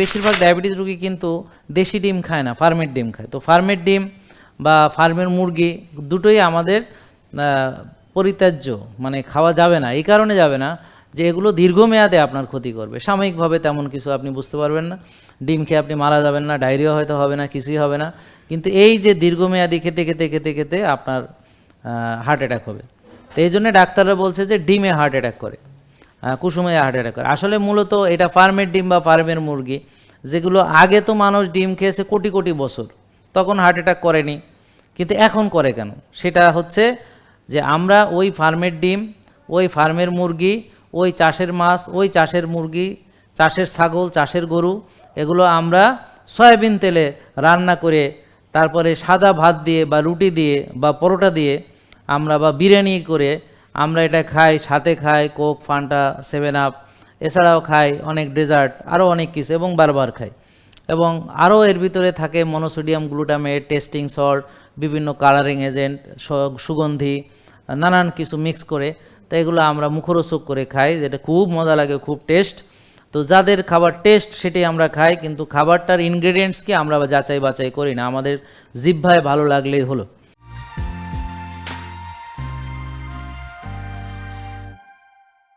বেশিরভাগ ডায়াবেটিস রোগী কিন্তু দেশি ডিম খায় না ফার্মের ডিম খায়। তো ফার্মের ডিম বা ফার্মের মুরগি দুটোই আমাদের পরিত্যাজ্য মানে খাওয়া যাবে না। এই কারণে যাবে না যে এগুলো দীর্ঘমেয়াদে আপনার ক্ষতি করবে। সাময়িকভাবে তেমন কিছু আপনি বুঝতে পারবেন না। ডিম খেয়ে আপনি মারা যাবেন না, ডায়রিয়া হয়তো হবে না, কিছুই হবে না। কিন্তু এই যে দীর্ঘমেয়াদি খেতে খেতে খেতে খেতে আপনার হার্ট অ্যাটাক হবে। তো এই জন্য ডাক্তাররা বলছে যে ডিমে হার্ট অ্যাটাক করে। কুসুমে হার্ট অ্যাটাক করে। আসলে মূলত এটা ফার্মের ডিম বা ফার্মের মুরগি, যেগুলো আগে তো মানুষ ডিম খেয়েছে কোটি কোটি বছর, তখন হার্ট অ্যাটাক করেনি, কিন্তু এখন করে কেন? সেটা হচ্ছে যে আমরা ওই ফার্মের ডিম, ওই ফার্মের মুরগি, ওই চাষের মাছ, ওই চাষের মুরগি, চাষের ছাগল, চাষের গরু, এগুলো আমরা সয়াবিন তেলে রান্না করে, তারপরে সাদা ভাত দিয়ে বা রুটি দিয়ে বা পরোটা দিয়ে আমরা বা বিরিয়ানি করে আমরা এটা খাই, সাথে খাই, কোক, ফান্টা সেভেন আপ এছাড়াও খাই, অনেক ডেজার্ট আরও অনেক কিছু, এবং বারবার খাই। এবং আরও এর ভিতরে থাকে মনোসোডিয়াম গ্লুটামেট টেস্টিং সল্ট বিভিন্ন কালারিং এজেন্ট সুগন্ধি, নানান কিছু মিক্স করে, তো এগুলো আমরা মুখরোচক করে খাই, যেটা খুব মজা লাগে, খুব টেস্ট তো যাদের খাবার টেস্ট সেটাই আমরা খাই, কিন্তু খাবারটার ইনগ্রেডিয়েন্টসকে আমরা যাচাই বাছাই করি না, আমাদের জিভ্ভায় ভালো লাগলেই হলো।